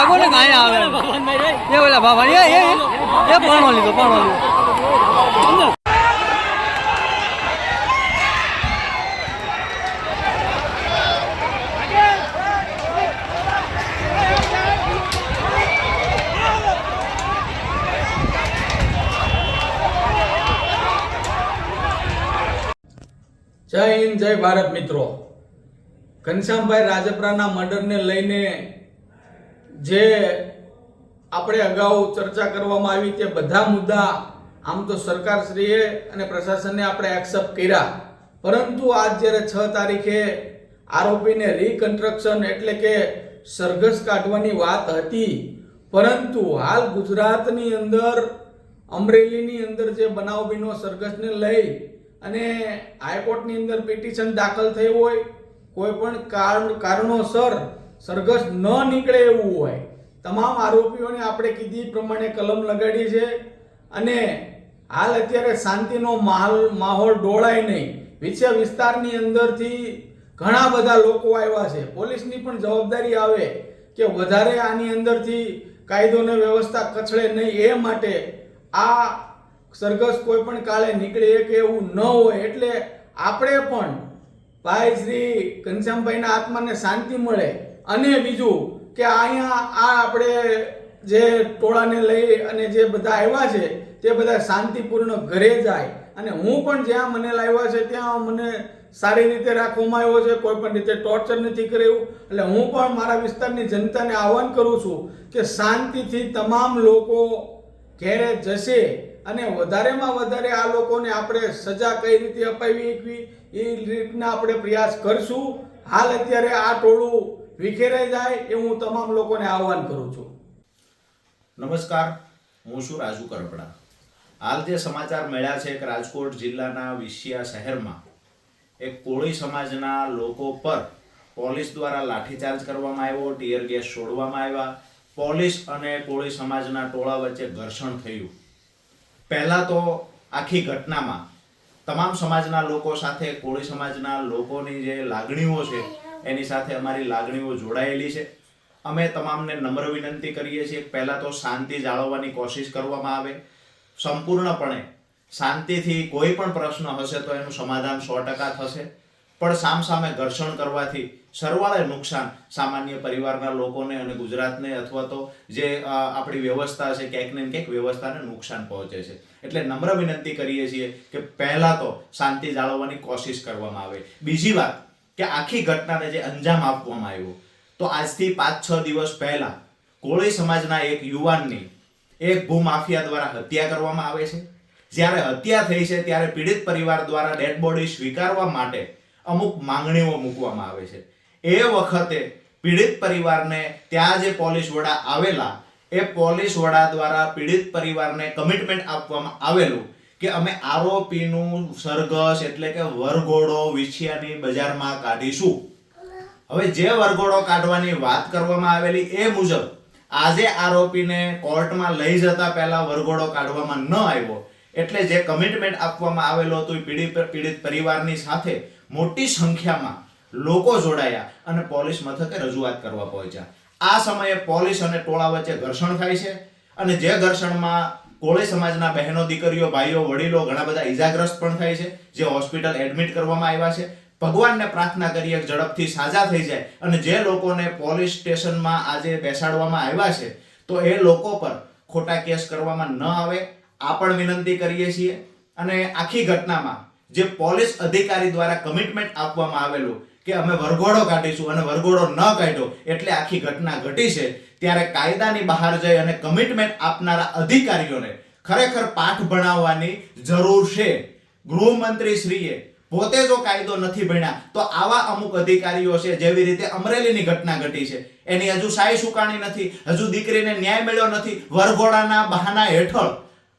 ભાગો ને કાંઈ આવે એ ઓલા એ એ એ પાણો લીધો પાણો લીધો. જય હિન્દ જય ભારત મિત્રો. ઘનશ્યામભાઈ રાજપરાના મર્ડરને લઈને જે આપણે અગાઉ ચર્ચા કરવામાં આવી તે બધા મુદ્દા આમ તો સરકારશ્રીએ અને પ્રશાસને આપણે એક્સેપ્ટ કર્યા. પરંતુ આજ જ્યારે છ તારીખે આરોપીને રિકન્સ્ટ્રક્શન એટલે કે સરઘસ કાઢવાની વાત હતી, પરંતુ હાલ ગુજરાતની અંદર, અમરેલીની અંદર જે બનાવ બીનો સરઘસને લઈ અને હાઈકોર્ટની અંદર પિટિશન દાખલ થઈ હોય, કોઈ પણ કારણ કારણોસર સરઘસ ન નીકળે એવું હોય. તમામ આરોપીઓને આપણે કીધી પ્રમાણે કલમ લગાડી છે અને હાલ અત્યારે શાંતિનો માહોલ માહોલ ડોળાય નહીં. વિશે વિસ્તારની અંદરથી ઘણા બધા લોકો આવ્યા છે. પોલીસની પણ જવાબદારી આવે કે વધારે આની અંદરથી કાયદો ને વ્યવસ્થા કચડે નહીં એ માટે આ સરઘસ કોઈ પણ કાળે નીકળે કે એવું ન હોય એટલે આપણે પણ ભાઈ શ્રી ઘનશ્યામભાઈના આત્માને શાંતિ મળે અને બીજું કે અહીંયા આ આપણે જે ટોળાને લઈ અને જે બધા આવ્યા છે, તે બધા શાંતિપૂર્ણ ઘરે જાય. અને હું પણ જ્યાં મને લાવ્યા છે, ત્યાં મને સારી રીતે રાખવામાં આવ્યો છે, કોઈ પણ રીતે ટોર્ચર નથી કર્યું. એટલે હું પણ મારા વિસ્તારની જનતાને આહવાન કરું છું કે શાંતિથી તમામ લોકો ઘેરે જશે અને વધારેમાં વધારે આ લોકોને આપણે સજા કઈ રીતે અપાવી એ રીતના આપણે પ્રયાસ કરશું. હાલ અત્યારે આ ટોળું વિખેરાઈ જાય એ હું તમામ લોકોને આહવાન કરું છું. નમસ્કાર, હું છું રાજુ કરપડા. હાલ જે સમાચાર મળ્યા છે કે રાજકોટ જિલ્લાના વિશિયા શહેરમાં એક કોળી સમાજના લોકો પર પોલીસ દ્વારા લાઠીચાર્જ કરવામાં આવ્યો, ટીયર ગેસ છોડવામાં આવ્યા. પોલીસ અને કોળી સમાજના ટોળા વચ્ચે ઘર્ષણ થયું. પહેલાં તો આખી ઘટનામાં તમામ સમાજના લોકો સાથે, કોળી સમાજના લોકોની જે લાગણીઓ છે એની સાથે અમારી લાગણીઓ જોડાયેલી છે. અમે તમામને નમ્ર વિનંતી કરીએ છીએ, પહેલાં તો શાંતિ જાળવવાની કોશિશ કરવામાં આવે. સંપૂર્ણપણે શાંતિથી કોઈ પણ પ્રશ્ન હશે તો એનું સમાધાન સો ટકા થશે. પણ સામસામે ઘર્ષણ કરવાથી સરવાળે નુકસાન સામાન્ય પરિવારના લોકોને અને ગુજરાતને અથવા તો જે આપણી વ્યવસ્થા છે, ક્યાંક ને ક્યાંક વ્યવસ્થાને નુકસાન પહોંચે છે. એટલે નમ્ર વિનંતી કરીએ છીએ કે પહેલાં તો શાંતિ જાળવવાની કોશિશ કરવામાં આવે. બીજી વાત કે આખી ઘટનાને જે અંજામ આપવામાં આવ્યો. તો આજથી પાંચ, છ દિવસ પહેલા કોળી સમાજના એક યુવાનની એક ભૂમાફિયા દ્વારા હત્યા કરવામાં આવે છે. જ્યારે હત્યા થઈ છે, ત્યારે પીડિત પરિવાર દ્વારા ડેડ બોડી સ્વીકારવા માટે અમુક માંગણીઓ મૂકવામાં આવે છે. એ વખતે પીડિત પરિવારને ત્યાં જે પોલીસ વડા આવેલા, એ પોલીસ વડા દ્વારા પીડિત પરિવારને કમિટમેન્ટ આપવામાં આવેલું કે અમે આરોપીનું સરઘસ એટલે કે વરઘોડો વિછિયાની બજારમાં કાઢીશું. હવે જે વરઘોડો કાઢવાની વાત કરવામાં આવેલી એ મુજબ આજે આરોપીને કોર્ટમાં લઈ જતા પહેલા વરઘોડો કાઢવામાં ન આવ્યો. એટલે જે કમિટમેન્ટ આપવામાં આવેલો હતું પીડિત પીડિત પરિવારની સાથે મોટી સંખ્યામાં લોકો જોડાયા અને પોલીસ મથકે રજૂઆત કરવા પહોંચ્યા. આ સમયે પોલીસ અને ટોળા વચ્ચે ઘર્ષણ થાય છે અને જે ઘર્ષણમાં કોળી સમાજના બહેનો, દીકરીઓ, ભાઈઓ, વડીલો ઘણા બધા ઈજાગ્રસ્ત પણ થાય છે, જે હોસ્પિટલ એડમિટ કરવામાં આવ્યા છે. ભગવાનને પ્રાર્થના કરીએ ઝડપથી સાજા થઈ જાય અને જે લોકોને પોલીસ સ્ટેશનમાં આજે બેસાડવામાં આવ્યા છે, તો એ લોકો પર ખોટા કેસ કરવામાં ન આવે, આ પણ વિનંતી કરીએ છીએ. અને આખી ઘટનામાં જે પોલીસ અધિકારી દ્વારા કમિટમેન્ટ આપવામાં આવેલું કે અમે વરઘોડો કાઢીશું અને વરઘોડો ન કાઢ્યો એટલે આખી ઘટના ઘટી છે. ત્યારે કાયદાની બહાર જઈ અને કમિટમેન્ટ આપનારા અધિકારીઓને ખરેખર પાઠ ભણાવવાની જરૂર છે. ગૃહમંત્રી શ્રીએ પોતે જો કાયદો નથી ભણ્યા, તો આવા અમુક અધિકારીઓ છે, જેવી રીતે અમરેલીની ઘટના ઘટી છે. એની હજુ સાય સુકાણી નથી, હજુ દીકરીને ન્યાય મળ્યો નથી, વરઘોડાના બહાના હેઠળ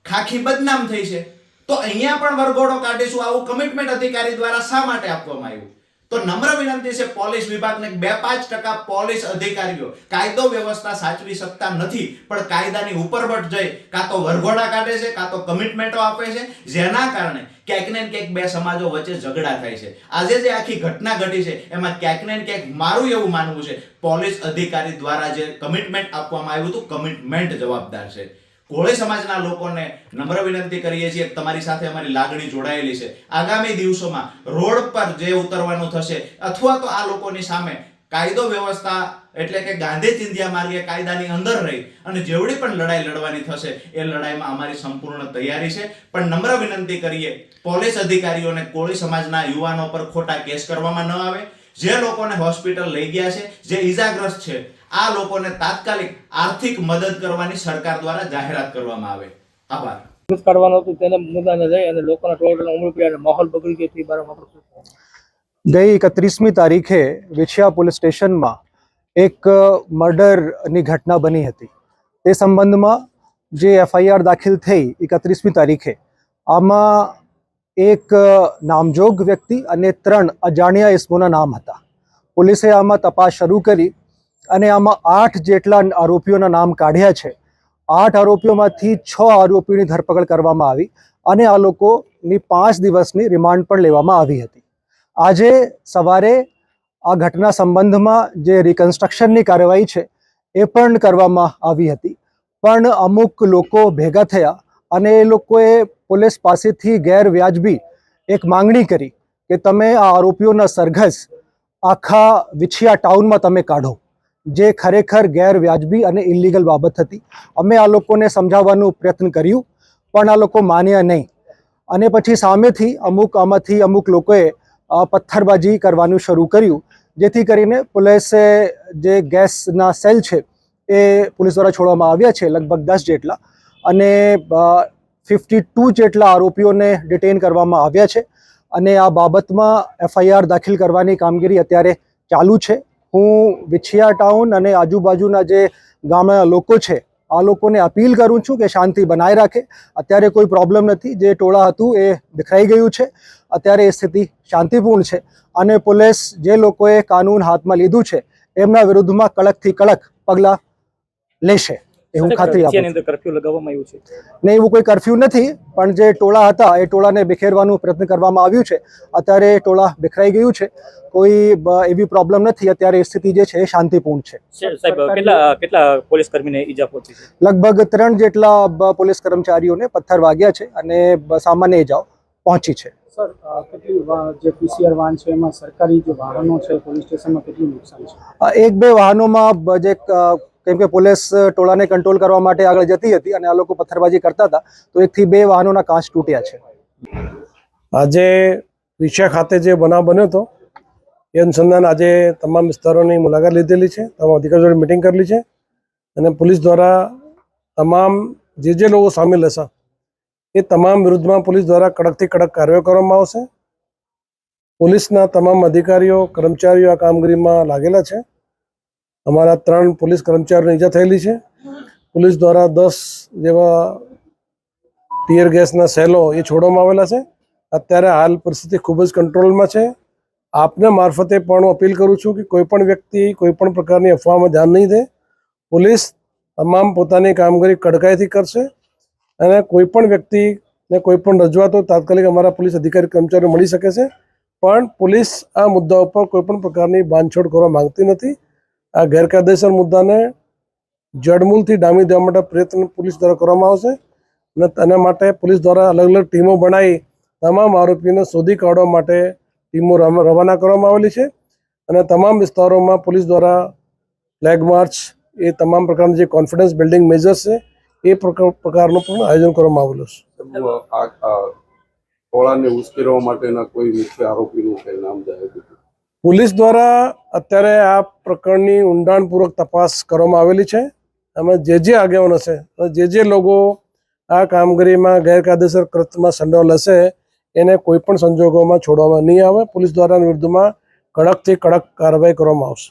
ખાખી બદનામ થઈ છે. તો અહીંયા પણ વરઘોડો કાઢીશું, આવું કમિટમેન્ટ અધિકારી દ્વારા શા માટે આપવામાં આવ્યું? તો નમ્ર વિનંતી છે, પોલીસ વિભાગને બે પાંચ ટકા પોલીસ અધિકારીઓ કાયદો વ્યવસ્થા સાચવી શકતા નથી, પણ કાયદાની ઉપરવટ જઈ કાં તો વરઘોડા કાઢે છે, કાં તો કમિટમેન્ટો આપે છે, જેના કારણે ક્યાંક ને ક્યાંક બે સમાજો વચ્ચે ઝઘડા થાય છે. આજે જે આખી ઘટના ઘટી છે, એમાં ક્યાંક ને ક્યાંક મારું એવું માનવું છે, પોલીસ અધિકારી દ્વારા જે કમિટમેન્ટ આપવામાં આવ્યું હતું કમિટમેન્ટ જવાબદાર છે. કોળી સમાજના લોકોને નમ્ર વિનંતી કરીએ છીએ તમારી સાથે અમારી લાગણી જોડાયેલી છે. આગામી દિવસોમાં રોડ પર જે ઉતરવાનું થશે અથવા તો આ લોકોની સામે કાયદો વ્યવસ્થા એટલે કે ગાંધી ચિંધ્યા માર્ગે કાયદાની અંદર રહી અને જેવડી પણ લડાઈ લડવાની થશે, એ લડાઈમાં અમારી સંપૂર્ણ તૈયારી છે. પણ નમ્ર વિનંતી કરીએ, પોલીસ અધિકારીઓને કોળી સમાજના યુવાનો પર ખોટા કેસ કરવામાં ન આવે. જે લોકોને હોસ્પિટલ લઈ ગયા છે, જે ઈજાગ્રસ્ત છે આ લોકોને તાત્કાલિક આર્થિક મદદ કરવાની સરકાર દ્વારા જાહેરાત કરવામાં આવે. આભાર. જુલુસ કાઢવાનું તેને મુદ્દાને લઈ અને લોકોના ટોળાના ઉમળી પડ્યા અને માહોલ બગડી ગયો તે બારામાં આપણે શું કહેવું? ગઈ એકત્રીસમી તારીખે વિછિયા પોલીસ સ્ટેશનમાં એક મર્ડરની ઘટના બની હતી. તે સંબંધમાં જે એફઆઈઆર દાખલ થઈ એકત્રીસમી તારીખે આમાં એક નામજોગ વ્યક્તિ અને ત્રણ અજાણ્યા ઇસમોના નામ હતા. પોલીસે આમાં તપાસ શરૂ કરી અને આમાં આઠ જેટલા આરોપીઓના નામ કાઢ્યા છે. આઠ આરોપીઓમાંથી છ આરોપીઓની ધરપકડ કરવામાં આવી અને આ લોકોની પાંચ દિવસની રિમાન્ડ પણ લેવામાં આવી હતી. આજે સવારે આ ઘટના સંબંધમાં જે રિકન્સ્ટ્રક્શનની કાર્યવાહી છે એ પણ કરવામાં આવી હતી. પણ અમુક લોકો ભેગા થયા અને એ લોકોએ પોલીસ પાસેથી ગેરવ્યાજબી એક માંગણી કરી કે તમે આ આરોપીઓના સરઘસ આખા વિછિયા ટાઉનમાં તમે કાઢો. જે ખરેખર ગેરવ્યાજબી અને ઇલીગલ બાબત હતી. અમે આ લોકોને સમજાવવાનું પ્રયત્ન કર્યું, પણ આ લોકો માન્યા નહીં. અને પછી સામેથી અમુક આમાંથી અમુક લોકોએ પથ્થરબાજી કરવાનું શરૂ કર્યું, જેથી કરીને પોલીસે જે ગેસના સેલ છે, એ પોલીસ દ્વારા છોડવામાં આવ્યા છે લગભગ દસ જેટલા. અને ફિફ્ટી ટુ જેટલા આરોપીઓને ડિટેન કરવામાં આવ્યા છે. અને આ બાબતમાં એફઆઈઆર દાખલ કરવાની કામગીરી અત્યારે ચાલુ છે. હું વિછિયા ટાઉન અને આજુબાજુના જે ગામના લોકો છે, આ લોકોને અપીલ કરું છું કે શાંતિ બનાવી રાખે. અત્યારે કોઈ પ્રોબ્લેમ નથી. જે ટોળા હતું એ વિખરાઈ ગયું છે. અત્યારે એ સ્થિતિ શાંતિપૂર્ણ છે અને પોલીસ જે લોકોએ કાનૂન હાથમાં લીધું છે, એમના વિરુદ્ધમાં કડકથી કડક પગલાં લેશે. એ હું ખાતરી આપું અંદર કર્ફ્યુ લગાવવામાં આવ્યું છે. નહીં એવું કોઈ કર્ફ્યુ નથી પણ જે ટોળા હતા એ ટોળાને બિખેરવાનું પ્રયત્ન કરવામાં આવ્યું છે. અત્યારે એ ટોળા બિખરાઈ ગયું છે. કોઈ એવી પ્રોબ્લેમ નથી. અત્યારે સ્થિતિ જે છે એ શાંતિપૂર્ણ છે. સાહેબ કેટલા કેટલા પોલીસ કર્મીને ઈજા પહોંચી છે? લગભગ ત્રણ જેટલા પોલીસ કર્મચારીઓને પથ્થર વાગ્યા છે અને સામાન્ય ઈજાઓ પહોંચી છે. સર કેટલી જે પીસીઆર વાહન છે એમાં સરકારી જે વાહનો છે પોલીસ સ્ટેશનમાં કેટલું નુકસાન છે? એક બે વાહનોમાં બ- જે કેમ કે પોલીસ ટોળાને કંટ્રોલ કરવા માટે આગળ જતી હતી અને આ લોકો પથ્થરબાજી કરતા હતા, તો એકથી બે વાહનોના કાચ તૂટ્યા છે. આજે વિછિયા ખાતે જે બનાવ બન્યો હતો, એ અનુસંધાન આજે તમામ વિસ્તારોની મુલાકાત લીધેલી છે, તમામ અધિકારીઓ જોડે મિટિંગ કરેલી છે અને પોલીસ દ્વારા તમામ જે જે લોકો સામેલ હશે, એ તમામ વિરુદ્ધમાં પોલીસ દ્વારા કડકથી કડક કાર્યવાહી કરવામાં આવશે. પોલીસના તમામ અધિકારીઓ, કર્મચારીઓ આ કામગીરીમાં લાગેલા છે. અમારા ત્રણ પોલીસ કર્મચારીઓને ઈજા થયેલી છે. પોલીસ દ્વારા દસ જેવા ટીયર ગેસના સેલો એ છોડવામાં આવેલા છે. અત્યારે હાલ પરિસ્થિતિ ખૂબ જ કંટ્રોલમાં છે. આપને મારફતે પણ હું અપીલ કરું છું કે કોઈ પણ વ્યક્તિ કોઈ પણ પ્રકારની અફવામાં ધ્યાન નહીં દે. પોલીસ તમામ પોતાની કામગીરી કડકાઈથી કરશે અને કોઈ પણ વ્યક્તિને કોઈ પણ રજૂઆતો તાત્કાલિક અમારા પોલીસ અધિકારી કર્મચારીઓ મળી શકે છે. પણ પોલીસ આ મુદ્દા ઉપર કોઈ પણ પ્રકારની બાંધછોડ કરવા માંગતી નથી. આ ગેરકાયદેસર મુદ્દાને જડમૂળથી ડામી દેવા માટે પ્રયત્ન પોલીસ દ્વારા કરવામાં આવશે અને તેના માટે પોલીસ દ્વારા અલગ અલગ ટીમો બનાવી તમામ આરોપીને શોધી કાઢવા માટે ટીમો રવાના કરવામાં આવેલી છે અને તમામ વિસ્તારોમાં પોલીસ દ્વારા ફ્લેગ માર્ચ એ તમામ પ્રકારના જે કોન્ફિડન્સ બિલ્ડિંગ મેજર્સ છે, એ પ્રકાર- પ્રકારનું પણ આયોજન કરવામાં આવેલું છે. ટોળાને ઉશ્કેરવા માટેના કોઈ મુખ્ય આરોપીનું નામ જાહેર પોલીસ દ્વારા અત્યારે આ પ્રકરણની ઊંડાણપૂર્વક તપાસ કરવામાં આવેલી છે. એમાં જે જે આગેવાન હશે જે જે લોકો આ કામગીરીમાં ગેરકાયદેસર કૃત્યમાં સંડોવાયેલ હશે એને કોઈ પણ સંજોગોમાં છોડવામાં નહીં આવે. પોલીસ દ્વારા વિરુદ્ધમાં કડકથી કડક કાર્યવાહી કરવામાં આવશે.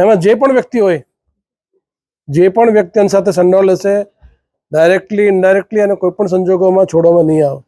એમાં જે પણ વ્યક્તિ હોય જે પણ વ્યક્તિ એની સાથે સંડોવાયેલ હશે ડાયરેક્ટલી ઇનડાયરેક્ટલી અને કોઈ પણ સંજોગોમાં છોડવામાં નહીં આવે.